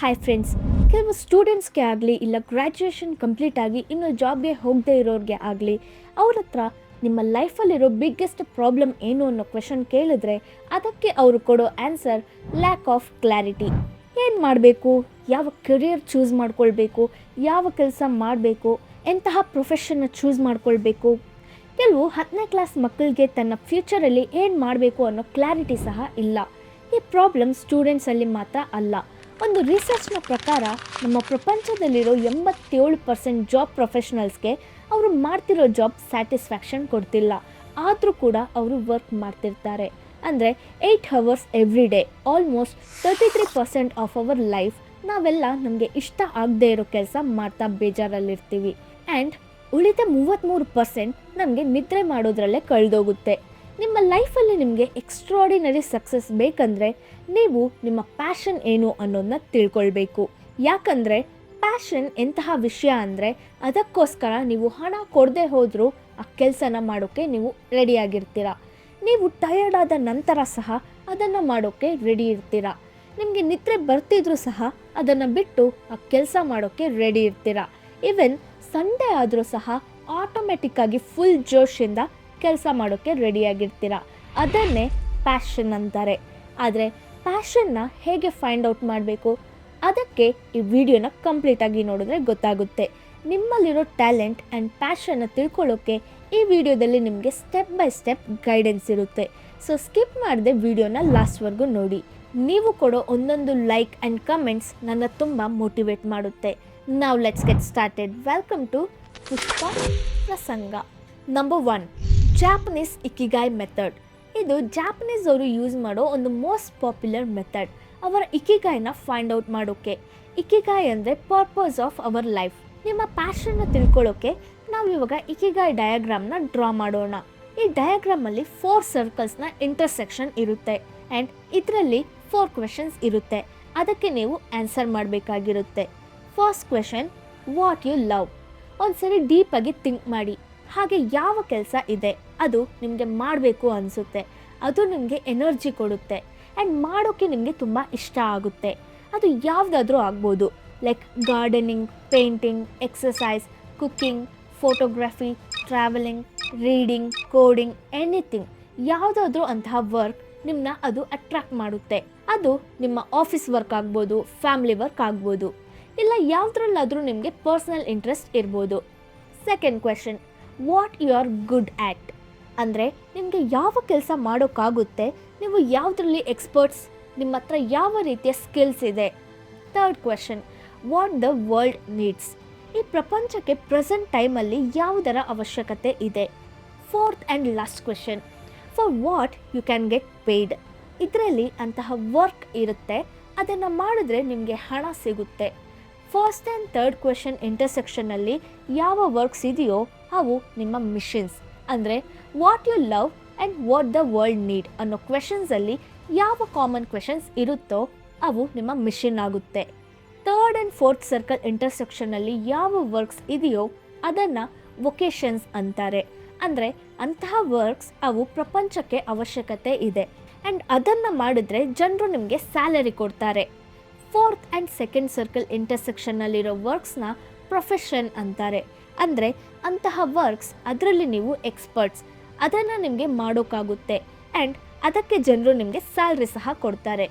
Hi friends ಕೆಲವು ಸ್ಟೂಡೆಂಟ್ಸ್ಗೆ ಆಗಲಿ ಇಲ್ಲ ಗ್ರ್ಯಾಜುಯೇಷನ್ ಕಂಪ್ಲೀಟ್ ಆಗಿ ಇನ್ನು ಜಾಬ್ಗೆ ಹೋಗದೇ ಇರೋರಿಗೆ ಆಗಲಿ, ಅವ್ರ ಹತ್ರ ನಿಮ್ಮ ಲೈಫಲ್ಲಿರೋ ಬಿಗ್ಗೆಸ್ಟ್ ಪ್ರಾಬ್ಲಮ್ ಏನು ಅನ್ನೋ ಕ್ವೆಶನ್ ಕೇಳಿದ್ರೆ ಅದಕ್ಕೆ ಅವರು ಕೊಡೋ ಆನ್ಸರ್ ಲ್ಯಾಕ್ ಆಫ್ ಕ್ಲಾರಿಟಿ ಏನು ಮಾಡಬೇಕು? ಯಾವ ಕೆರಿಯರ್ ಚೂಸ್ ಮಾಡ್ಕೊಳ್ಬೇಕು? ಯಾವ ಕೆಲಸ ಮಾಡಬೇಕು? ಎಂತಹ ಪ್ರೊಫೆಷನ್ನ ಚೂಸ್ ಮಾಡ್ಕೊಳ್ಬೇಕು? ಕೆಲವು ಹತ್ತನೇ ಕ್ಲಾಸ್ ಮಕ್ಕಳಿಗೆ ತನ್ನ ಫ್ಯೂಚರಲ್ಲಿ ಏನು ಮಾಡಬೇಕು ಅನ್ನೋ ಕ್ಲಾರಿಟಿ ಸಹ ಇಲ್ಲ. ಈ ಪ್ರಾಬ್ಲಮ್ ಸ್ಟೂಡೆಂಟ್ಸಲ್ಲಿ ಮಾತ್ರ ಅಲ್ಲ. ಒಂದು ರಿಸರ್ಚ್ನ ಪ್ರಕಾರ ನಮ್ಮ ಪ್ರಪಂಚದಲ್ಲಿರೋ ಎಂಬತ್ತೇಳು ಪರ್ಸೆಂಟ್ ಜಾಬ್ ಪ್ರೊಫೆಷನಲ್ಸ್ಗೆ ಅವರು ಮಾಡ್ತಿರೋ ಜಾಬ್ ಸ್ಯಾಟಿಸ್ಫ್ಯಾಕ್ಷನ್ ಕೊಡ್ತಿಲ್ಲ. ಆದರೂ ಕೂಡ ಅವರು ವರ್ಕ್ ಮಾಡ್ತಿರ್ತಾರೆ. ಅಂದರೆ eight hours every day almost thirty three percent of our life ನಾವೆಲ್ಲ ನಮಗೆ ಇಷ್ಟ ಆಗದೇ ಇರೋ ಕೆಲಸ ಮಾಡ್ತಾ ಬೇಜಾರಲ್ಲಿರ್ತೀವಿ. ಆ್ಯಂಡ್ ಉಳಿದ ಮೂವತ್ತ್ಮೂರು ಪರ್ಸೆಂಟ್ ನಮಗೆ ನಿದ್ರೆ ಮಾಡೋದ್ರಲ್ಲೇ ಕಳೆದೋಗುತ್ತೆ. ನಿಮ್ಮ ಲೈಫಲ್ಲಿ ನಿಮಗೆ ಎಕ್ಸ್ಟ್ರಾಡಿನರಿ ಸಕ್ಸಸ್ ಬೇಕಂದರೆ ನೀವು ನಿಮ್ಮ ಪ್ಯಾಷನ್ ಏನು ಅನ್ನೋದನ್ನ ತಿಳ್ಕೊಳ್ಬೇಕು. ಯಾಕಂದರೆ ಪ್ಯಾಷನ್ ಎಂತಹ ವಿಷಯ ಅಂದರೆ ಅದಕ್ಕೋಸ್ಕರ ನೀವು ಹಣ ಕೊಡದೆ ಹೋದರೂ ಆ ಕೆಲಸನ ಮಾಡೋಕ್ಕೆ ನೀವು ರೆಡಿಯಾಗಿರ್ತೀರ ನೀವು ಟಯರ್ಡ್ ಆದ ನಂತರ ಸಹ ಅದನ್ನು ಮಾಡೋಕ್ಕೆ ರೆಡಿ ಇರ್ತೀರ. ನಿಮಗೆ ನಿದ್ರೆ ಬರ್ತಿದ್ರೂ ಸಹ ಅದನ್ನು ಬಿಟ್ಟು ಆ ಕೆಲಸ ಮಾಡೋಕ್ಕೆ ರೆಡಿ ಇರ್ತೀರ. ಈವನ್ ಸಂಡೇ ಆದರೂ ಸಹ ಆಟೋಮೆಟಿಕ್ಕಾಗಿ ಫುಲ್ ಜೋಶಿಂದ ಕೆಲಸ ಮಾಡೋಕ್ಕೆ ರೆಡಿಯಾಗಿರ್ತೀರ. ಅದನ್ನೇ ಪ್ಯಾಷನ್ ಅಂತಾರೆ. ಆದರೆ ಪ್ಯಾಷನ್ನ ಹೇಗೆ ಫೈಂಡ್ ಔಟ್ ಮಾಡಬೇಕು? ಅದಕ್ಕೆ ಈ ವಿಡಿಯೋನ ಕಂಪ್ಲೀಟಾಗಿ ನೋಡಿದ್ರೆ ಗೊತ್ತಾಗುತ್ತೆ. ನಿಮ್ಮಲ್ಲಿರೋ ಟ್ಯಾಲೆಂಟ್ ಆ್ಯಂಡ್ ಪ್ಯಾಷನ್ನ ತಿಳ್ಕೊಳ್ಳೋಕ್ಕೆ ಈ ವಿಡಿಯೋದಲ್ಲಿ ನಿಮಗೆ ಸ್ಟೆಪ್ ಬೈ ಸ್ಟೆಪ್ ಗೈಡೆನ್ಸ್ ಇರುತ್ತೆ. ಸೊ ಸ್ಕಿಪ್ ಮಾಡದೆ ವಿಡಿಯೋನ ಲಾಸ್ಟ್ವರೆಗೂ ನೋಡಿ. ನೀವು ಕೊಡೋ ಒಂದೊಂದು ಲೈಕ್ ಆ್ಯಂಡ್ ಕಮೆಂಟ್ಸ್ ನನ್ನ ತುಂಬ ಮೋಟಿವೇಟ್ ಮಾಡುತ್ತೆ. ನಾವು let's get started welcome to Pushpa Prasanga number one Japanese ikigai method ಇದು ಜಾಪನೀಸ್ ಅವರು ಯೂಸ್ ಮಾಡೋ ಒಂದು ಮೋಸ್ಟ್ ಪಾಪ್ಯುಲರ್ ಮೆಥಡ್ ಅವರ ಇಕಿಗಾಯ್ನ ಫೈಂಡ್ ಔಟ್ ಮಾಡೋಕ್ಕೆ ಇಕಿಗಾಯ್ ಅಂದರೆ ಪರ್ಪಸ್ ಆಫ್ ಅವರ್ ಲೈಫ್ ನಿಮ್ಮ ಪ್ಯಾಷನ್ನ ತಿಳ್ಕೊಳ್ಳೋಕ್ಕೆ ನಾವು ಇವಾಗ ಇಕಿಗಾಯ್ ಡಯಾಗ್ರಾಮ್ನ ಡ್ರಾ ಮಾಡೋಣ. ಈ ಡಯಾಗ್ರಾಮಲ್ಲಿ ಫೋರ್ ಸರ್ಕಲ್ಸ್ನ ಇಂಟರ್ಸೆಕ್ಷನ್ ಇರುತ್ತೆ. ಆ್ಯಂಡ್ ಇದರಲ್ಲಿ ಫೋರ್ ಕ್ವೆಶನ್ಸ್ ಇರುತ್ತೆ. ಅದಕ್ಕೆ ನೀವು answer ಮಾಡಬೇಕಾಗಿರುತ್ತೆ. First question what you love ಒಂದ್ಸರಿ ಡೀಪಾಗಿ ಥಿಂಕ್ ಮಾಡಿ. ಹಾಗೆ ಯಾವ ಕೆಲಸ ಇದೆ, ಅದು ನಿಮಗೆ ಮಾಡಬೇಕು ಅನಿಸುತ್ತೆ. ಅದು ನಿಮಗೆ ಎನರ್ಜಿ ಕೊಡುತ್ತೆ. ಆ್ಯಂಡ್ ಮಾಡೋಕ್ಕೆ ನಿಮಗೆ ತುಂಬ ಇಷ್ಟ ಆಗುತ್ತೆ. ಅದು ಯಾವುದಾದ್ರೂ ಆಗ್ಬೋದು. Like gardening painting exercise cooking photography travelling reading coding anything ಯಾವುದಾದ್ರೂ ಅಂತಹ ವರ್ಕ್ ನಿಮ್ಮನ್ನ ಅದು ಅಟ್ರ್ಯಾಕ್ಟ್ ಮಾಡುತ್ತೆ. ಅದು ನಿಮ್ಮ ಆಫೀಸ್ ವರ್ಕ್ ಆಗ್ಬೋದು ಫ್ಯಾಮಿಲಿ ವರ್ಕ್ ಆಗ್ಬೋದು. ಇಲ್ಲ ಯಾವುದ್ರಲ್ಲಾದರೂ ನಿಮಗೆ ಪರ್ಸ್ನಲ್ ಇಂಟ್ರೆಸ್ಟ್ ಇರ್ಬೋದು. Second question what you are good at ಅಂದರೆ ನಿಮಗೆ ಯಾವ ಕೆಲಸ ಮಾಡೋಕ್ಕಾಗುತ್ತೆ, ನೀವು ಯಾವುದರಲ್ಲಿ ಎಕ್ಸ್ಪರ್ಟ್ಸ್ ನಿಮ್ಮ ಹತ್ರ ಯಾವ ರೀತಿಯ ಸ್ಕಿಲ್ಸ್ ಇದೆ. Third question what the world needs ಈ ಪ್ರಪಂಚಕ್ಕೆ ಪ್ರೆಸೆಂಟ್ ಟೈಮಲ್ಲಿ ಯಾವುದರ ಅವಶ್ಯಕತೆ ಇದೆ? Fourth and last question for what you can get paid ಇದರಲ್ಲಿ ಅಂತಹ ವರ್ಕ್ ಇರುತ್ತೆ, ಅದನ್ನು ಮಾಡಿದ್ರೆ ನಿಮಗೆ ಹಣ ಸಿಗುತ್ತೆ. ಫಸ್ಟ್ ಆ್ಯಂಡ್ ಥರ್ಡ್ ಕ್ವೆಶನ್ ಇಂಟರ್ಸೆಕ್ಷನಲ್ಲಿ ಯಾವ ವರ್ಕ್ಸ್ ಇದೆಯೋ ಅವು ನಿಮ್ಮ ಮಿಷನ್ಸ್ ಅಂದರೆ what you love and what the world need ಅನ್ನೋ ಕ್ವೆಶನ್ಸಲ್ಲಿ ಯಾವ ಕಾಮನ್ ಕ್ವೆಶನ್ಸ್ ಇರುತ್ತೋ ಅವು ನಿಮ್ಮ ಮಿಷನ್ ಆಗುತ್ತೆ. ಥರ್ಡ್ ಆ್ಯಂಡ್ ಫೋರ್ತ್ ಸರ್ಕಲ್ ಇಂಟರ್ಸೆಕ್ಷನ್ನಲ್ಲಿ ಯಾವ ವರ್ಕ್ಸ್ ಇದೆಯೋ ಅದನ್ನು ವೊಕೇಶನ್ಸ್ ಅಂತಾರೆ. ಅಂದರೆ, ಅಂತಹ ವರ್ಕ್ಸ್ ಅವು ಪ್ರಪಂಚಕ್ಕೆ ಅವಶ್ಯಕತೆ ಇದೆ. ಆ್ಯಂಡ್ ಅದನ್ನು ಮಾಡಿದ್ರೆ ಜನರು ನಿಮಗೆ ಸ್ಯಾಲರಿ ಕೊಡ್ತಾರೆ. ಫೋರ್ತ್ ಆ್ಯಂಡ್ ಸೆಕೆಂಡ್ ಸರ್ಕಲ್ ಇಂಟರ್ಸೆಕ್ಷನ್ನಲ್ಲಿರೋ ವರ್ಕ್ಸ್ನ ಪ್ರೊಫೆಷನ್ ಅಂತಾರೆ. ಅಂದರೆ ಅಂತಹ ವರ್ಕ್ಸ್ ಅದರಲ್ಲಿ ನೀವು ಎಕ್ಸ್ಪರ್ಟ್ಸ್ ಅದನ್ನು ನಿಮಗೆ ಮಾಡೋಕ್ಕಾಗುತ್ತೆ. ಆ್ಯಂಡ್ ಅದಕ್ಕೆ ಜನರು ನಿಮಗೆ ಸ್ಯಾಲ್ರಿ ಸಹ ಕೊಡ್ತಾರೆ.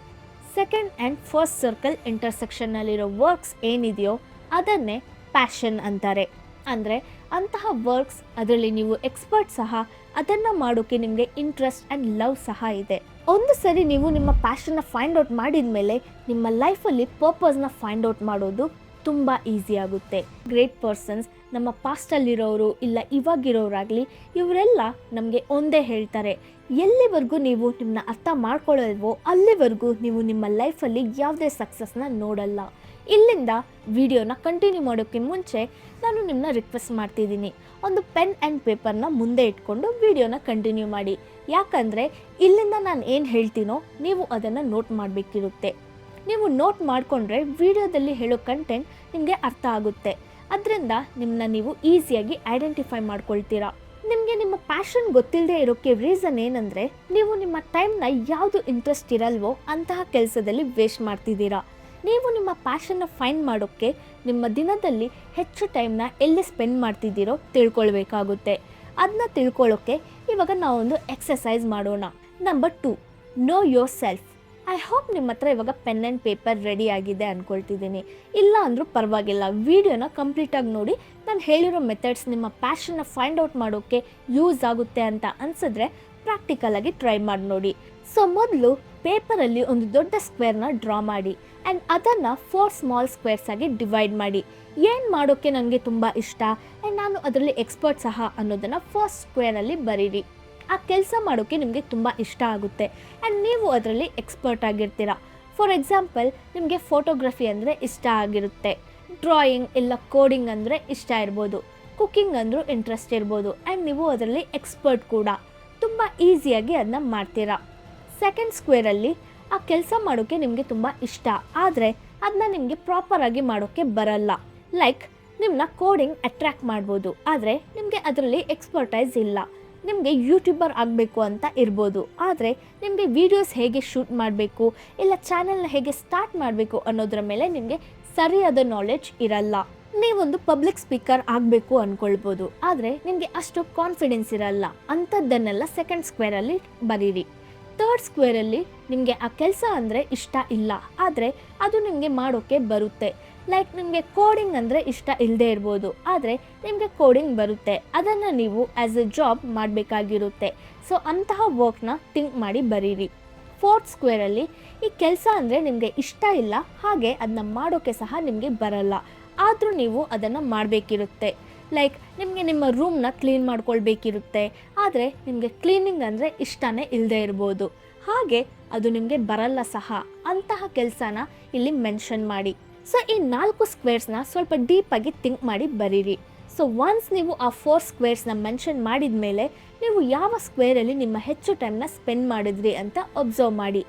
ಸೆಕೆಂಡ್ ಆ್ಯಂಡ್ ಫಸ್ಟ್ ಸರ್ಕಲ್ ಇಂಟರ್ಸೆಕ್ಷನ್ನಲ್ಲಿರೋ ವರ್ಕ್ಸ್ ಏನಿದೆಯೋ ಅದನ್ನೇ ಪ್ಯಾಷನ್ ಅಂತಾರೆ. ಅಂದರೆ ಅಂತಹ ವರ್ಕ್ಸ್ ಅದರಲ್ಲಿ ನೀವು ಎಕ್ಸ್ಪರ್ಟ್ ಸಹ ಅದನ್ನು ಮಾಡೋಕ್ಕೆ ನಿಮಗೆ ಇಂಟ್ರೆಸ್ಟ್ ಆ್ಯಂಡ್ ಲವ್ ಸಹ ಇದೆ. ಒಂದು ಸರಿ ನೀವು ನಿಮ್ಮ ಪ್ಯಾಷನ್ನ ಫೈಂಡ್ ಔಟ್ ಮಾಡಿದ ಮೇಲೆ ನಿಮ್ಮ ಲೈಫಲ್ಲಿ ಪರ್ಪಸ್ನ ಫೈಂಡ್ ಔಟ್ ಮಾಡೋದು ತುಂಬ ಈಸಿ ಆಗುತ್ತೆ. ಗ್ರೇಟ್ ಪರ್ಸನ್ಸ್ ನಮ್ಮ ಪಾಸ್ಟಲ್ಲಿರೋರು ಇಲ್ಲ ಇವಾಗಿರೋರಾಗಲಿ, ಇವರೆಲ್ಲ ನಮಗೆ ಒಂದೇ ಹೇಳ್ತಾರೆ. ಎಲ್ಲಿವರೆಗೂ ನೀವು ನಿಮ್ಮನ್ನ ಅರ್ಥ ಮಾಡ್ಕೊಳ್ಳೋಲ್ವೋ ಅಲ್ಲಿವರೆಗೂ ನೀವು ನಿಮ್ಮ ಲೈಫಲ್ಲಿ ಯಾವುದೇ ಸಕ್ಸಸ್ನ ನೋಡಲ್ಲ. ಇಲ್ಲಿಂದ ವಿಡಿಯೋನ ಕಂಟಿನ್ಯೂ ಮಾಡೋಕ್ಕೆ ಮುಂಚೆ ನಾನು ನಿಮ್ಮನ್ನ ರಿಕ್ವೆಸ್ಟ್ ಮಾಡ್ತಿದ್ದೀನಿ. ಒಂದು ಪೆನ್ ಆ್ಯಂಡ್ ಪೇಪರ್ನ ಮುಂದೆ ಇಟ್ಕೊಂಡು ವಿಡಿಯೋನ ಕಂಟಿನ್ಯೂ ಮಾಡಿ. ಯಾಕಂದರೆ ಇಲ್ಲಿಂದ ನಾನು ಏನು ಹೇಳ್ತೀನೋ ನೀವು ಅದನ್ನು ನೋಟ್ ಮಾಡಬೇಕಿರುತ್ತೆ. ನೀವು ನೋಟ್ ಮಾಡಿಕೊಂಡ್ರೆ ವಿಡಿಯೋದಲ್ಲಿ ಹೇಳೋ ಕಂಟೆಂಟ್ ನಿಮಗೆ ಅರ್ಥ ಆಗುತ್ತೆ. ಅದರಿಂದ ನಿಮ್ಮನ್ನ ನೀವು ಈಸಿಯಾಗಿ ಐಡೆಂಟಿಫೈ ಮಾಡ್ಕೊಳ್ತೀರಾ. ನಿಮಗೆ ನಿಮ್ಮ ಪ್ಯಾಷನ್ ಗೊತ್ತಿಲ್ಲದೆ ಇರೋಕ್ಕೆ ರೀಸನ್ ಏನಂದರೆ, ನೀವು ನಿಮ್ಮ ಟೈಮ್ನ ಯಾವುದು ಇಂಟ್ರೆಸ್ಟ್ ಇರಲ್ವೋ ಅಂತಹ ಕೆಲಸದಲ್ಲಿ ವೇಸ್ಟ್ ಮಾಡ್ತಿದ್ದೀರಾ. ನೀವು ನಿಮ್ಮ ಪ್ಯಾಷನ್ನ ಫೈಂಡ್ ಮಾಡೋಕ್ಕೆ ನಿಮ್ಮ ದಿನದಲ್ಲಿ ಹೆಚ್ಚು ಟೈಮ್ನ ಎಲ್ಲಿ ಸ್ಪೆಂಡ್ ಮಾಡ್ತಿದ್ದೀರೋ ತಿಳ್ಕೊಳ್ಬೇಕಾಗುತ್ತೆ. ಅದನ್ನ ತಿಳ್ಕೊಳ್ಳೋಕ್ಕೆ ಇವಾಗ ನಾವೊಂದು ಎಕ್ಸಸೈಸ್ ಮಾಡೋಣ. Number two know yourself I hope ನಿಮ್ಮ ಹತ್ರ ಇವಾಗ ಪೆನ್ ಆ್ಯಂಡ್ ಪೇಪರ್ ರೆಡಿ ಆಗಿದೆ ಅಂದ್ಕೊಳ್ತಿದ್ದೀನಿ ಇಲ್ಲ ಅಂದರೂ ಪರವಾಗಿಲ್ಲ. ವೀಡಿಯೋನ ಕಂಪ್ಲೀಟಾಗಿ ನೋಡಿ. ನಾನು ಹೇಳಿರೋ ಮೆಥಡ್ಸ್ ನಿಮ್ಮ ಪ್ಯಾಷನ್ನ ಫೈಂಡ್ ಔಟ್ ಮಾಡೋಕ್ಕೆ ಯೂಸ್ ಆಗುತ್ತೆ ಅಂತ ಅನಿಸಿದ್ರೆ ಪ್ರಾಕ್ಟಿಕಲಾಗಿ ಟ್ರೈ ಮಾಡಿ ನೋಡಿ. ಸೊ ಮೊದಲು ಪೇಪರಲ್ಲಿ ಒಂದು ದೊಡ್ಡ ಸ್ಕ್ವೇರ್ನ ಡ್ರಾ ಮಾಡಿ ಆ್ಯಂಡ್ ಅದನ್ನು ಫೋರ್ ಸ್ಮಾಲ್ ಸ್ಕ್ವೇರ್ಸ್ ಆಗಿ ಡಿವೈಡ್ ಮಾಡಿ. ಏನು ಮಾಡೋಕ್ಕೆ ನನಗೆ ತುಂಬ ಇಷ್ಟ? ಆ್ಯಂಡ್ ನಾನು ಅದರಲ್ಲಿ ಎಕ್ಸ್ಪರ್ಟ್ ಸಹ ಅನ್ನೋದನ್ನು ಫಸ್ಟ್ ಸ್ಕ್ವೇರಲ್ಲಿ ಬರೀರಿ. ಆ ಕೆಲಸ ಮಾಡೋಕ್ಕೆ ನಿಮಗೆ ತುಂಬ ಇಷ್ಟ ಆಗುತ್ತೆ. ಆ್ಯಂಡ್ ನೀವು ಅದರಲ್ಲಿ ಎಕ್ಸ್ಪರ್ಟ್ ಆಗಿರ್ತೀರ. ಫಾರ್ ಎಕ್ಸಾಂಪಲ್ ನಿಮಗೆ ಫೋಟೋಗ್ರಫಿ ಅಂದರೆ ಇಷ್ಟ ಆಗಿರುತ್ತೆ. ಡ್ರಾಯಿಂಗ್ ಇಲ್ಲ ಕೋಡಿಂಗ್ ಅಂದರೆ ಇಷ್ಟ ಇರ್ಬೋದು. ಕುಕ್ಕಿಂಗ್ ಅಂದರೂ ಇಂಟ್ರೆಸ್ಟ್ ಇರ್ಬೋದು. ಆ್ಯಂಡ್ ನೀವು ಅದರಲ್ಲಿ ಎಕ್ಸ್ಪರ್ಟ್ ಕೂಡ. ತುಂಬ ಈಸಿಯಾಗಿ ಅದನ್ನ ಮಾಡ್ತೀರಾ. ಸೆಕೆಂಡ್ ಸ್ಕ್ವೇರಲ್ಲಿ ಆ ಕೆಲಸ ಮಾಡೋಕ್ಕೆ ನಿಮಗೆ ತುಂಬ ಇಷ್ಟ. ಆದರೆ ಅದನ್ನ ನಿಮಗೆ ಪ್ರಾಪರಾಗಿ ಮಾಡೋಕ್ಕೆ ಬರಲ್ಲ. ಲೈಕ್ ನಿಮ್ಮನ್ನ ಕೋಡಿಂಗ್ ಅಟ್ರ್ಯಾಕ್ಟ್ ಮಾಡ್ಬೋದು. ಆದರೆ ನಿಮಗೆ ಅದರಲ್ಲಿ ಎಕ್ಸ್ಪರ್ಟೈಸ್ ಇಲ್ಲ. ನಿಮಗೆ ಯೂಟ್ಯೂಬರ್ ಆಗಬೇಕು ಅಂತ ಇರ್ಬೋದು. ಆದರೆ ನಿಮಗೆ ವೀಡಿಯೋಸ್ ಹೇಗೆ ಶೂಟ್ ಮಾಡಬೇಕು, ಇಲ್ಲ ಚಾನೆಲ್ನ ಹೇಗೆ ಸ್ಟಾರ್ಟ್ ಮಾಡಬೇಕು ಅನ್ನೋದ್ರ ಮೇಲೆ ನಿಮಗೆ ಸರಿಯಾದ ನಾಲೆಡ್ಜ್ ಇರಲ್ಲ. ನೀವೊಂದು ಪಬ್ಲಿಕ್ ಸ್ಪೀಕರ್ ಆಗಬೇಕು ಅಂದ್ಕೊಳ್ಬೋದು ಆದರೆ ನಿಮಗೆ ಅಷ್ಟು ಕಾನ್ಫಿಡೆನ್ಸ್ ಇರಲ್ಲ. ಅಂಥದ್ದನ್ನೆಲ್ಲ ಸೆಕೆಂಡ್ ಸ್ಕ್ವೇರಲ್ಲಿ ಬರೀರಿ. ಥರ್ಡ್ ಸ್ಕ್ವೇರಲ್ಲಿ ನಿಮಗೆ ಆ ಕೆಲಸ ಅಂದರೆ ಇಷ್ಟ ಇಲ್ಲ. ಆದರೆ ಅದು ನಿಮಗೆ ಮಾಡೋಕ್ಕೆ ಬರುತ್ತೆ. ಲೈಕ್ ನಿಮಗೆ ಕೋಡಿಂಗ್ ಅಂದರೆ ಇಷ್ಟ ಇಲ್ಲದೆ ಇರ್ಬೋದು. ಆದರೆ ನಿಮಗೆ ಕೋಡಿಂಗ್ ಬರುತ್ತೆ. ಅದನ್ನು ನೀವು ಆ್ಯಸ್ ಎ ಜಾಬ್ ಮಾಡಬೇಕಾಗಿರುತ್ತೆ. ಸೊ ಅಂತಹ ವರ್ಕ್ನ ಥಿಂಕ್ ಮಾಡಿ ಬರೀರಿ. ಫೋರ್ತ್ ಸ್ಕ್ವೇರಲ್ಲಿ ಈ ಕೆಲಸ ಅಂದರೆ ನಿಮಗೆ ಇಷ್ಟ ಇಲ್ಲ, ಹಾಗೆ ಅದನ್ನ ಮಾಡೋಕ್ಕೆ ಸಹ ನಿಮಗೆ ಬರಲ್ಲ. ಆದರೂ ನೀವು ಅದನ್ನು ಮಾಡಬೇಕಿರುತ್ತೆ. ಲೈಕ್ ನಿಮಗೆ ನಿಮ್ಮ ರೂಮ್ನ ಕ್ಲೀನ್ ಮಾಡ್ಕೊಳ್ಬೇಕಿರುತ್ತೆ. ಆದರೆ ನಿಮಗೆ ಕ್ಲೀನಿಂಗ್ ಅಂದರೆ ಇಷ್ಟನೇ ಇಲ್ಲದೇ ಇರ್ಬೋದು. ಹಾಗೆ ಅದು ನಿಮಗೆ ಬರಲ್ಲ ಸಹ. ಅಂತಹ ಕೆಲಸನ ಇಲ್ಲಿ ಮೆನ್ಷನ್ ಮಾಡಿ. ಸೊ ಈ ನಾಲ್ಕು ಸ್ಕ್ವೇರ್ಸ್ನ ಸ್ವಲ್ಪ ಡೀಪಾಗಿ ಥಿಂಕ್ ಮಾಡಿ ಬರೀರಿ. ಸೊ ಒನ್ಸ್ ನೀವು ಆ ಫೋರ್ ಸ್ಕ್ವೇರ್ಸ್ನ ಮೆನ್ಷನ್ ಮಾಡಿದ ಮೇಲೆ ನೀವು ಯಾವ ಸ್ಕ್ವೇರಲ್ಲಿ ನಿಮ್ಮ ಹೆಚ್ಚು ಟೈಮ್ನ ಸ್ಪೆಂಡ್ ಮಾಡಿದ್ರಿ ಅಂತ ಒಬ್ಸರ್ವ್ ಮಾಡಿ.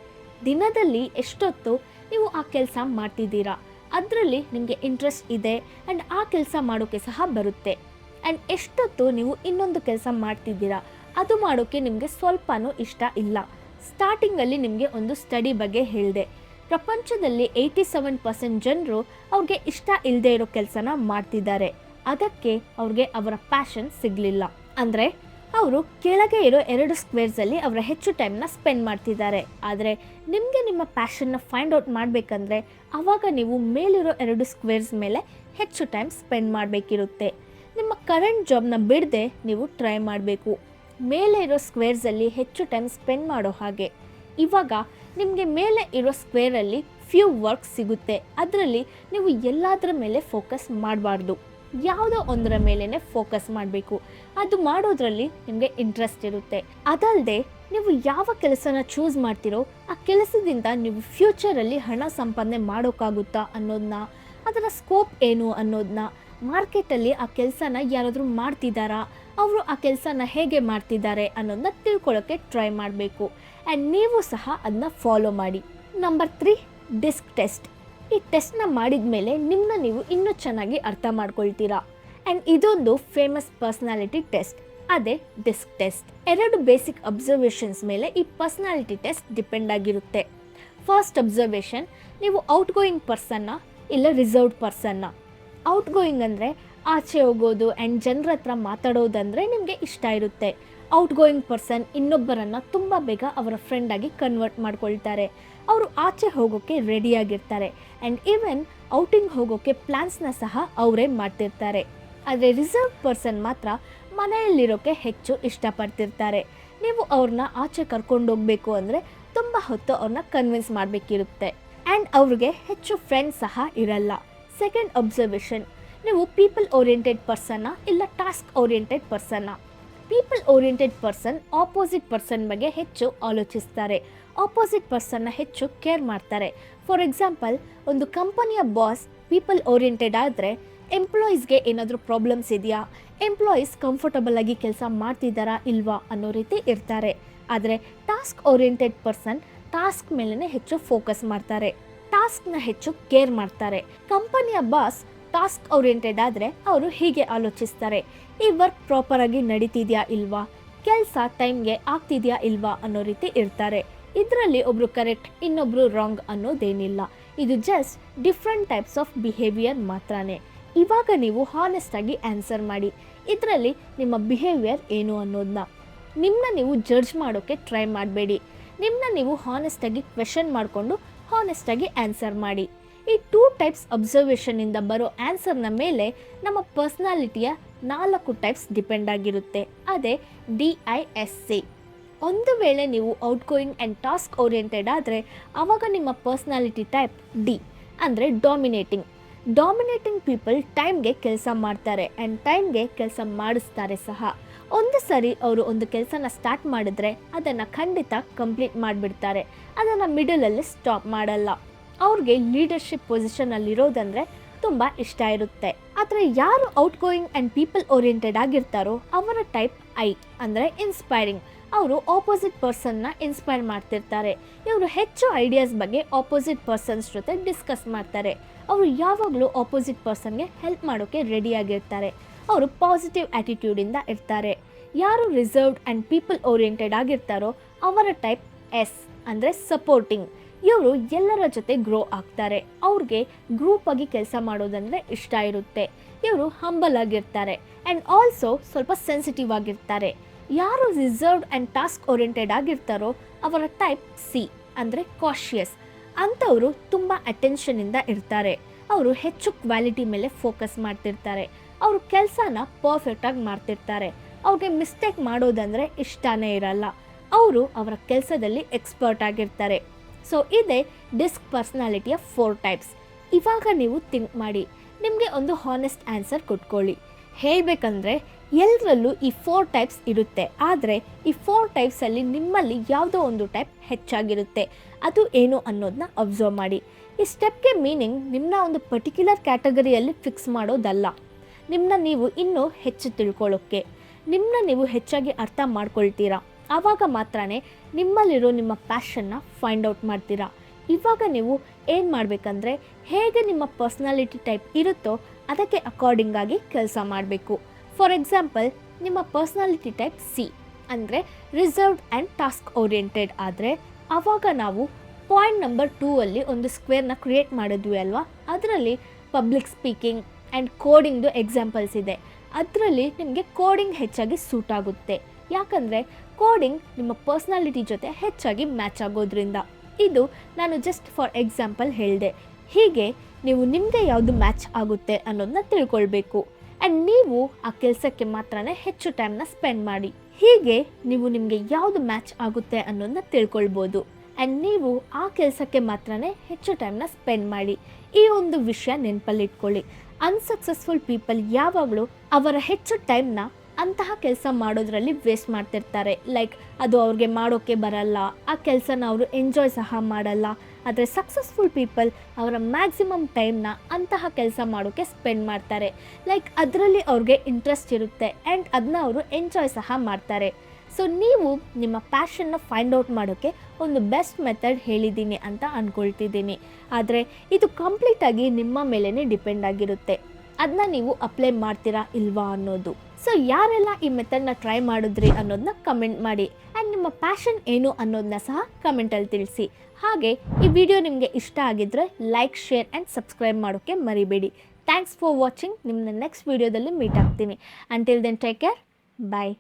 ದಿನದಲ್ಲಿ ಎಷ್ಟೊತ್ತು ನೀವು ಆ ಕೆಲಸ ಮಾಡ್ತಿದ್ದೀರಾ? ಅದರಲ್ಲಿ ನಿಮಗೆ ಇಂಟ್ರೆಸ್ಟ್ ಇದೆ ಆ್ಯಂಡ್ ಆ ಕೆಲಸ ಮಾಡೋಕ್ಕೆ ಸಹ ಬರುತ್ತೆ. ಆ್ಯಂಡ್ ಎಷ್ಟೊತ್ತು ನೀವು ಇನ್ನೊಂದು ಕೆಲಸ ಮಾಡ್ತಿದ್ದೀರಾ? ಅದು ಮಾಡೋಕ್ಕೆ ನಿಮಗೆ ಸ್ವಲ್ಪನೂ ಇಷ್ಟ ಇಲ್ಲ. ಸ್ಟಾರ್ಟಿಂಗಲ್ಲಿ ನಿಮಗೆ ಒಂದು ಸ್ಟಡಿ ಬಗ್ಗೆ ಹೇಳಿದೆ. ಪ್ರಪಂಚದಲ್ಲಿ ಏಯ್ಟಿ ಸೆವೆನ್ ಪರ್ಸೆಂಟ್ ಜನರು ಅವ್ರಿಗೆ ಇಷ್ಟ ಇಲ್ಲದೆ ಇರೋ ಕೆಲಸನ ಮಾಡ್ತಿದ್ದಾರೆ. ಅದಕ್ಕೆ ಅವ್ರಿಗೆ ಅವರ ಪ್ಯಾಷನ್ ಸಿಗಲಿಲ್ಲ. ಅಂದರೆ ಅವರು ಕೆಳಗೆ ಇರೋ ಎರಡು ಸ್ಕ್ವೇರ್ಸಲ್ಲಿ ಅವರ ಹೆಚ್ಚು ಟೈಮ್ನ ಸ್ಪೆಂಡ್ ಮಾಡ್ತಿದ್ದಾರೆ. ಆದರೆ ನಿಮಗೆ ನಿಮ್ಮ ಪ್ಯಾಷನ್ನ ಫೈಂಡ್ ಔಟ್ ಮಾಡಬೇಕಂದ್ರೆ ಆವಾಗ ನೀವು ಮೇಲಿರೋ ಎರಡು ಸ್ಕ್ವೇರ್ಸ್ ಮೇಲೆ ಹೆಚ್ಚು ಟೈಮ್ ಸ್ಪೆಂಡ್ ಮಾಡಬೇಕಿರುತ್ತೆ. ನಿಮ್ಮ ಕರೆಂಟ್ ಜಾಬ್ನ ಬಿಡದೆ ನೀವು ಟ್ರೈ ಮಾಡಬೇಕು. ಮೇಲೆ ಇರೋ ಸ್ಕ್ವೇರ್ಸಲ್ಲಿ ಹೆಚ್ಚು ಟೈಮ್ ಸ್ಪೆಂಡ್ ಮಾಡೋ ಹಾಗೆ. ಇವಾಗ ನಿಮಗೆ ಮೇಲೆ ಇರೋ ಸ್ಕ್ವೇರಲ್ಲಿ ಫ್ಯೂ ವರ್ಕ್ ಸಿಗುತ್ತೆ. ಅದರಲ್ಲಿ ನೀವು ಎಲ್ಲದರ ಮೇಲೆ ಫೋಕಸ್ ಮಾಡಬಾರ್ದು. ಯಾವುದೋ ಒಂದರ ಮೇಲೇ ಫೋಕಸ್ ಮಾಡಬೇಕು. ಅದು ಮಾಡೋದ್ರಲ್ಲಿ ನಿಮಗೆ ಇಂಟ್ರೆಸ್ಟ್ ಇರುತ್ತೆ. ಅದಲ್ಲದೆ ನೀವು ಯಾವ ಕೆಲಸನ ಚೂಸ್ ಮಾಡ್ತೀರೋ, ಆ ಕೆಲಸದಿಂದ ನೀವು ಫ್ಯೂಚರಲ್ಲಿ ಹಣ ಸಂಪಾದನೆ ಮಾಡೋಕ್ಕಾಗುತ್ತಾ ಅನ್ನೋದನ್ನ ಅದರ ಸ್ಕೋಪ್ ಏನು ಅನ್ನೋದನ್ನ ಮಾರ್ಕೆಟಲ್ಲಿ ಆ ಕೆಲಸನ ಯಾರಾದರೂ ಮಾಡ್ತಿದ್ದಾರಾ ಅವರು ಆ ಕೆಲಸನ ಹೇಗೆ ಮಾಡ್ತಿದ್ದಾರೆ ಅನ್ನೋದನ್ನ ತಿಳ್ಕೊಳ್ಳೋಕ್ಕೆ ಟ್ರೈ ಮಾಡಬೇಕು. ಆ್ಯಂಡ್ ನೀವು ಸಹ ಅದನ್ನ ಫಾಲೋ ಮಾಡಿ. ನಂಬರ್ ತ್ರೀ ಡಿಸ್ಕ್ ಟೆಸ್ಟ್ ಈ ಟೆಸ್ಟ್ನ ಮಾಡಿದ ಮೇಲೆ ನಿಮ್ಮನ್ನ ನೀವು ಇನ್ನೂ ಚೆನ್ನಾಗಿ ಅರ್ಥ ಮಾಡ್ಕೊಳ್ತೀರಾ. ಆ್ಯಂಡ್ ಇದೊಂದು ಫೇಮಸ್ ಪರ್ಸ್ನಾಲಿಟಿ ಟೆಸ್ಟ್ ಅದೇ ಡಿಸ್ಕ್ ಟೆಸ್ಟ್ ಎರಡು ಬೇಸಿಕ್ ಅಬ್ಸರ್ವೇಷನ್ಸ್ ಮೇಲೆ ಈ ಪರ್ಸ್ನಾಲಿಟಿ ಟೆಸ್ಟ್ ಡಿಪೆಂಡ್ ಆಗಿರುತ್ತೆ. ಫಸ್ಟ್ ಅಬ್ಸರ್ವೇಷನ್ ನೀವು ಔಟ್ ಗೋಯಿಂಗ್ ಪರ್ಸನ್ನ ಇಲ್ಲ ರಿಸರ್ವ್ಡ್ ಪರ್ಸನ್ನ ಔಟ್ ಗೋಯಿಂಗ್ ಅಂದರೆ ಆಚೆ ಹೋಗೋದು ಆ್ಯಂಡ್ ಜನರ ಹತ್ರ ಮಾತಾಡೋದಂದರೆ ನಿಮಗೆ ಇಷ್ಟ ಇರುತ್ತೆ. ಔಟ್ ಗೋಯಿಂಗ್ ಪರ್ಸನ್ ಇನ್ನೊಬ್ಬರನ್ನು ತುಂಬ ಬೇಗ ಅವರ ಫ್ರೆಂಡಾಗಿ ಕನ್ವರ್ಟ್ ಮಾಡ್ಕೊಳ್ತಾರೆ. ಅವರು ಆಚೆ ಹೋಗೋಕ್ಕೆ ರೆಡಿಯಾಗಿರ್ತಾರೆ ಆ್ಯಂಡ್ ಈವನ್ ಔಟಿಂಗ್ ಹೋಗೋಕ್ಕೆ ಪ್ಲ್ಯಾನ್ಸ್ನ ಸಹ ಅವರೇ ಮಾಡ್ತಿರ್ತಾರೆ. ಆದರೆ ರಿಸರ್ವ್ ಪರ್ಸನ್ ಮಾತ್ರ ಮನೆಯಲ್ಲಿರೋಕ್ಕೆ ಹೆಚ್ಚು ಇಷ್ಟಪಡ್ತಿರ್ತಾರೆ. ನೀವು ಅವ್ರನ್ನ ಆಚೆ ಕರ್ಕೊಂಡೋಗ್ಬೇಕು ಅಂದರೆ ತುಂಬ ಹೊತ್ತು ಅವ್ರನ್ನ ಕನ್ವಿನ್ಸ್ ಮಾಡಬೇಕಿರುತ್ತೆ. ಆ್ಯಂಡ್ ಅವ್ರಿಗೆ ಹೆಚ್ಚು ಫ್ರೆಂಡ್ಸ್ ಸಹ ಇರಲ್ಲ. ಸೆಕೆಂಡ್ ಅಬ್ಸರ್ವೇಷನ್ ನೀವು ಪೀಪಲ್ ಓರಿಯೆಂಟೆಡ್ ಪರ್ಸನ್ನ ಇಲ್ಲ task oriented ಪರ್ಸನ್ನ people oriented person opposite person ಬಗ್ಗೆ ಹೆಚ್ಚು ಆಲೋಚಿಸ್ತಾರೆ. ಆಪೋಸಿಟ್ ಪರ್ಸನ್ನ ಹೆಚ್ಚು ಕೇರ್ ಮಾಡ್ತಾರೆ. ಫಾರ್ ಎಕ್ಸಾಂಪಲ್, ಒಂದು ಕಂಪನಿಯ ಬಾಸ್ ಪೀಪಲ್ ಓರಿಯೆಂಟೆಡ್ ಆದರೆ ಎಂಪ್ಲಾಯೀಸ್ಗೆ ಏನಾದರೂ ಪ್ರಾಬ್ಲಮ್ಸ್ ಇದೆಯಾ? ಎಂಪ್ಲಾಯೀಸ್ ಕಂಫರ್ಟಬಲ್ ಆಗಿ ಕೆಲಸ ಮಾಡ್ತಿದ್ದಾರಾ ಇಲ್ವಾ ಅನ್ನೋ ರೀತಿ ಇರ್ತಾರೆ. ಆದರೆ ಟಾಸ್ಕ್ ಓರಿಯೆಂಟೆಡ್ ಪರ್ಸನ್ ಟಾಸ್ಕ್ ಮೇಲೇ ಹೆಚ್ಚು ಫೋಕಸ್ ಮಾಡ್ತಾರೆ. ಟಾಸ್ಕ್ನ ಹೆಚ್ಚು ಕೇರ್ ಮಾಡ್ತಾರೆ. ಕಂಪನಿಯ ಬಾಸ್ ಟಾಸ್ಕ್ ಓರಿಯೆಂಟೆಡ್ ಆದರೆ ಅವರು ಹೀಗೆ ಆಲೋಚಿಸ್ತಾರೆ, ಈ ವರ್ಕ್ ಪ್ರಾಪರಾಗಿ ನಡೀತಿದೆಯಾ ಇಲ್ವಾ? ಕೆಲಸ ಟೈಮ್ಗೆ ಆಗ್ತಿದೆಯಾ ಇಲ್ವಾ? ಅನ್ನೋ ರೀತಿ ಇರ್ತಾರೆ. ಇದರಲ್ಲಿ ಒಬ್ರು ಕರೆಕ್ಟ್ ಇನ್ನೊಬ್ರು ರಾಂಗ್ ಅನ್ನೋದೇನಿಲ್ಲ. ಇದು just different types of behaviour ಮಾತ್ರನೇ. ಇವಾಗ ನೀವು ಹಾನೆಸ್ಟಾಗಿ ಆನ್ಸರ್ ಮಾಡಿ. ಇದರಲ್ಲಿ ನಿಮ್ಮ ಬಿಹೇವಿಯರ್ ಏನು ಅನ್ನೋದನ್ನ ನಿಮ್ಮನ್ನ ನೀವು ಜಡ್ಜ್ ಮಾಡೋಕ್ಕೆ ಟ್ರೈ ಮಾಡಬೇಡಿ. ನಿಮ್ಮನ್ನ ನೀವು ಹಾನೆಸ್ಟಾಗಿ ಕ್ವೆಶನ್ ಮಾಡಿಕೊಂಡು ಹಾನೆಸ್ಟಾಗಿ ಆನ್ಸರ್ ಮಾಡಿ. ಈ ಟೂ ಟೈಪ್ಸ್ ಅಬ್ಸರ್ವೇಷನಿಂದ ಬರೋ ಆನ್ಸರ್ನ ಮೇಲೆ ನಮ್ಮ ಪರ್ಸ್ನಾಲಿಟಿಯ ನಾಲ್ಕು ಟೈಪ್ಸ್ ಡಿಪೆಂಡ್ ಆಗಿರುತ್ತೆ. ಅದೇ ಡಿ ಐ ಎಸ್ ಸಿ ಒಂದು ವೇಳೆ ನೀವು outgoing and task oriented ಆದರೆ ಆವಾಗ ನಿಮ್ಮ ಪರ್ಸ್ನಾಲಿಟಿ ಟೈಪ್ ಡಿ ಅಂದರೆ ಡಾಮಿನೇಟಿಂಗ್ ಡಾಮಿನೇಟಿಂಗ್ ಪೀಪಲ್ ಟೈಮ್ಗೆ ಕೆಲಸ ಮಾಡ್ತಾರೆ ಆ್ಯಂಡ್ ಟೈಮ್ಗೆ ಕೆಲಸ ಮಾಡಿಸ್ತಾರೆ ಸಹ. ಒಂದು ಸರಿ ಅವರು ಒಂದು ಕೆಲಸನ ಸ್ಟಾರ್ಟ್ ಮಾಡಿದ್ರೆ ಅದನ್ನು ಖಂಡಿತ ಕಂಪ್ಲೀಟ್ ಮಾಡಿಬಿಡ್ತಾರೆ. ಅದನ್ನು ಮಿಡಲಲ್ಲಿ ಸ್ಟಾಪ್ ಮಾಡಲ್ಲ. ಅವ್ರಿಗೆ ಲೀಡರ್ಶಿಪ್ ಪೊಸಿಷನಲ್ಲಿರೋದಂದರೆ ತುಂಬ ಇಷ್ಟ ಇರುತ್ತೆ. ಆದರೆ ಯಾರು outgoing and people oriented ಆಗಿರ್ತಾರೋ ಅವರ ಟೈಪ್ ಐ ಅಂದರೆ ಇನ್ಸ್ಪೈರಿಂಗ್ ಅವರು ಆಪೋಸಿಟ್ ಪರ್ಸನ್ನ ಇನ್ಸ್ಪೈರ್ ಮಾಡ್ತಿರ್ತಾರೆ. ಇವರು ಹೆಚ್ಚು ಐಡಿಯಾಸ್ ಬಗ್ಗೆ ಆಪೋಸಿಟ್ ಪರ್ಸನ್ಸ್ ಜೊತೆ ಡಿಸ್ಕಸ್ ಮಾಡ್ತಾರೆ. ಅವರು ಯಾವಾಗಲೂ ಆಪೋಸಿಟ್ ಪರ್ಸನ್ಗೆ ಹೆಲ್ಪ್ ಮಾಡೋಕ್ಕೆ ರೆಡಿಯಾಗಿರ್ತಾರೆ ಅವರು ಪಾಸಿಟಿವ್ ಆ್ಯಟಿಟ್ಯೂಡಿಂದ ಇರ್ತಾರೆ. ಯಾರು ರಿಸರ್ವ್ಡ್ ಆ್ಯಂಡ್ ಪೀಪಲ್ ಓರಿಯೆಂಟೆಡ್ ಆಗಿರ್ತಾರೋ ಅವರ ಟೈಪ್ ಎಸ್ ಅಂದರೆ ಸಪೋರ್ಟಿಂಗ್ ಇವರು ಎಲ್ಲರ ಜೊತೆ ಗ್ರೋ ಆಗ್ತಾರೆ. ಅವ್ರಿಗೆ ಗ್ರೂಪ್ ಆಗಿ ಕೆಲಸ ಮಾಡೋದಂದ್ರೆ ಇಷ್ಟ ಇರುತ್ತೆ. ಇವರು ಹಂಬಲ್ ಆಗಿರ್ತಾರೆ ಆ್ಯಂಡ್ ಆಲ್ಸೋ ಸ್ವಲ್ಪ ಸೆನ್ಸಿಟಿವ್ ಆಗಿರ್ತಾರೆ. ಯಾರು ರಿಸರ್ವ್ಡ್ ಆ್ಯಂಡ್ ಟಾಸ್ಕ್ ಓರಿಯೆಂಟೆಡ್ ಆಗಿರ್ತಾರೋ ಅವರ ಟೈಪ್ ಸಿ ಅಂದರೆ ಕಾಶಿಯಸ್ ಅಂಥವರು ತುಂಬ ಅಟೆನ್ಷನಿಂದ ಇರ್ತಾರೆ. ಅವರು ಹೆಚ್ಚು ಕ್ವಾಲಿಟಿ ಮೇಲೆ ಫೋಕಸ್ ಮಾಡ್ತಿರ್ತಾರೆ. ಅವರು ಕೆಲಸನ ಪರ್ಫೆಕ್ಟಾಗಿ ಮಾಡ್ತಿರ್ತಾರೆ. ಅವ್ರಿಗೆ ಮಿಸ್ಟೇಕ್ ಮಾಡೋದಂದರೆ ಇಷ್ಟನೇ ಇರಲ್ಲ. ಅವರು ಅವರ ಕೆಲಸದಲ್ಲಿ ಎಕ್ಸ್ಪರ್ಟ್ ಆಗಿರ್ತಾರೆ. ಸೊ ಇದೆ ಡಿಸ್ಕ್ ಪರ್ಸ್ನಾಲಿಟಿಯ ಫೋರ್ ಟೈಪ್ಸ್ ಇವಾಗ ನೀವು ಥಿಂಕ್ ಮಾಡಿ. ನಿಮಗೆ ಒಂದು ಹಾನೆಸ್ಟ್ ಆನ್ಸರ್ ಕೊಟ್ಕೊಳ್ಳಿ. ಹೇಳಬೇಕಂದ್ರೆ ಎಲ್ಲರಲ್ಲೂ ಈ ಫೋರ್ ಟೈಪ್ಸ್ ಇರುತ್ತೆ. ಆದರೆ, ಈ ಫೋರ್ ಟೈಪ್ಸಲ್ಲಿ ನಿಮ್ಮಲ್ಲಿ ಯಾವುದೋ ಒಂದು ಟೈಪ್ ಹೆಚ್ಚಾಗಿರುತ್ತೆ. ಅದು ಏನು ಅನ್ನೋದನ್ನ ಅಬ್ಸರ್ವ್ ಮಾಡಿ. ಈ ಸ್ಟೆಪ್ಗೆ ಮೀನಿಂಗ್ ನಿಮ್ಮನ್ನ ಒಂದು ಪರ್ಟಿಕ್ಯುಲರ್ ಕ್ಯಾಟಗರಿಯಲ್ಲಿ ಫಿಕ್ಸ್ ಮಾಡೋದಲ್ಲ. ನಿಮ್ಮನ್ನ ನೀವು ಇನ್ನೂ ಹೆಚ್ಚು ತಿಳ್ಕೊಳ್ಳೋಕ್ಕೆ ನಿಮ್ಮನ್ನ ನೀವು ಹೆಚ್ಚಾಗಿ ಅರ್ಥ ಮಾಡ್ಕೊಳ್ತೀರಾ. ಆವಾಗ ಮಾತ್ರ ನಿಮ್ಮಲ್ಲಿರೋ ನಿಮ್ಮ ಪ್ಯಾಷನ್ನ ಫೈಂಡ್ ಔಟ್ ಮಾಡ್ತೀರಾ? ಇವಾಗ ನೀವು ಏನು ಮಾಡಬೇಕಂದ್ರೆ ಹೇಗೆ ನಿಮ್ಮ ಪರ್ಸ್ನಾಲಿಟಿ ಟೈಪ್ ಇರುತ್ತೋ ಅದಕ್ಕೆ ಅಕಾರ್ಡಿಂಗ್ ಆಗಿ ಕೆಲಸ ಮಾಡಬೇಕು. ಫಾರ್ ಎಕ್ಸಾಂಪಲ್ ನಿಮ್ಮ ಪರ್ಸ್ನಾಲಿಟಿ ಟೈಪ್ ಸಿ ಅಂದರೆ ರಿಸರ್ವ್ಡ್ ಆ್ಯಂಡ್ ಟಾಸ್ಕ್ ಓರಿಯೆಂಟೆಡ್ ಆದರೆ ಆವಾಗ ನಾವು ಪಾಯಿಂಟ್ ನಂಬರ್ ಟೂ ಅಲ್ಲಿ ಒಂದು ಸ್ಕ್ವೇರ್ನ ಕ್ರಿಯೇಟ್ ಮಾಡಿದ್ವಿ ಅಲ್ವಾ? ಅದರಲ್ಲಿ ಪಬ್ಲಿಕ್ ಸ್ಪೀಕಿಂಗ್ ಆ್ಯಂಡ್ ಕೋಡಿಂಗ್ದು ಎಕ್ಸಾಂಪಲ್ಸ್ ಇದೆ. ಅದರಲ್ಲಿ ನಿಮಗೆ ಕೋಡಿಂಗ್ ಹೆಚ್ಚಾಗಿ ಸೂಟ್ ಆಗುತ್ತೆ. ಯಾಕಂದರೆ ಕೋಡಿಂಗ್ ನಿಮ್ಮ ಪರ್ಸ್ನಾಲಿಟಿ ಜೊತೆ ಹೆಚ್ಚಾಗಿ ಮ್ಯಾಚ್ ಆಗೋದ್ರಿಂದ. ಇದು ನಾನು ಜಸ್ಟ್ ಫಾರ್ ಎಕ್ಸಾಂಪಲ್ ಹೇಳಿದೆ. ಹೀಗೆ ನೀವು ನಿಮಗೆ ಯಾವುದು ಮ್ಯಾಚ್ ಆಗುತ್ತೆ ಅನ್ನೋದನ್ನ ತಿಳ್ಕೊಳ್ಬೇಕು. ಆ್ಯಂಡ್ ನೀವು ಆ ಕೆಲಸಕ್ಕೆ ಮಾತ್ರನೇ ಹೆಚ್ಚು ಟೈಮ್ನ ಸ್ಪೆಂಡ್ ಮಾಡಿ. ಹೀಗೆ ನೀವು ನಿಮಗೆ ಯಾವುದು ಮ್ಯಾಚ್ ಆಗುತ್ತೆ ಅನ್ನೋದನ್ನ ತಿಳ್ಕೊಳ್ಬೋದು. ಆ್ಯಂಡ್ ನೀವು ಆ ಕೆಲಸಕ್ಕೆ ಮಾತ್ರನೇ ಹೆಚ್ಚು ಟೈಮ್ನ ಸ್ಪೆಂಡ್ ಮಾಡಿ. ಈ ಒಂದು ವಿಷಯ ನೆನಪಲ್ಲಿಟ್ಕೊಳ್ಳಿ ಅನ್ಸಕ್ಸಸ್ಫುಲ್ ಪೀಪಲ್ ಯಾವಾಗಲೂ ಅವರ ಹೆಚ್ಚು ಟೈಮ್ನ ಅಂತಹ ಕೆಲಸ ಮಾಡೋದ್ರಲ್ಲಿ ವೇಸ್ಟ್ ಮಾಡ್ತಿರ್ತಾರೆ. ಲೈಕ್ ಅದು ಅವ್ರಿಗೆ ಮಾಡೋಕ್ಕೆ ಬರಲ್ಲ, ಆ ಕೆಲಸನ ಅವರು ಎಂಜಾಯ್ ಸಹ ಮಾಡಲ್ಲ. ಆದರೆ ಸಕ್ಸಸ್ಫುಲ್ ಪೀಪಲ್ ಅವರ ಮ್ಯಾಕ್ಸಿಮಮ್ ಟೈಮ್ನ ಅಂತಹ ಕೆಲಸ ಮಾಡೋಕ್ಕೆ ಸ್ಪೆಂಡ್ ಮಾಡ್ತಾರೆ. ಲೈಕ್ ಅದರಲ್ಲಿ ಅವ್ರಿಗೆ ಇಂಟ್ರೆಸ್ಟ್ ಇರುತ್ತೆ ಆ್ಯಂಡ್ ಅದನ್ನ ಅವರು ಎಂಜಾಯ್ ಸಹ ಮಾಡ್ತಾರೆ. ಸೊ ನೀವು ನಿಮ್ಮ ಪ್ಯಾಷನ್ನ ಫೈಂಡ್ ಔಟ್ ಮಾಡೋಕ್ಕೆ ಒಂದು ಬೆಸ್ಟ್ ಮೆಥಡ್ ಹೇಳಿದ್ದೀನಿ ಅಂತ ಅಂದ್ಕೊಳ್ತಿದ್ದೀನಿ ಆದರೆ ಇದು ಕಂಪ್ಲೀಟಾಗಿ ನಿಮ್ಮ ಮೇಲೇ ಡಿಪೆಂಡ್ ಆಗಿರುತ್ತೆ. ಅದನ್ನ ನೀವು ಅಪ್ಲೈ ಮಾಡ್ತೀರಾ ಇಲ್ವಾ ಅನ್ನೋದು. ಸೊ ಯಾರೆಲ್ಲ ಈ ಮೆಥಡ್ನ ಟ್ರೈ ಮಾಡಿದ್ರಿ ಅನ್ನೋದನ್ನ ಕಮೆಂಟ್ ಮಾಡಿ. ಆ್ಯಂಡ್ ನಿಮ್ಮ ಪ್ಯಾಷನ್ ಏನು ಅನ್ನೋದನ್ನ ಸಹ ಕಮೆಂಟಲ್ಲಿ ತಿಳಿಸಿ. ಹಾಗೆ, ಈ ವಿಡಿಯೋ ನಿಮಗೆ ಇಷ್ಟ ಆಗಿದ್ದರೆ ಲೈಕ್ ಶೇರ್ ಆ್ಯಂಡ್ ಸಬ್ಸ್ಕ್ರೈಬ್ ಮಾಡೋಕ್ಕೆ ಮರಿಬೇಡಿ. ಥ್ಯಾಂಕ್ಸ್ ಫಾರ್ ವಾಚಿಂಗ್ ನಿಮ್ಮನ್ನ ನೆಕ್ಸ್ಟ್ ವೀಡಿಯೋದಲ್ಲಿ ಮೀಟ್ ಆಗ್ತೀನಿ. Until then take care bye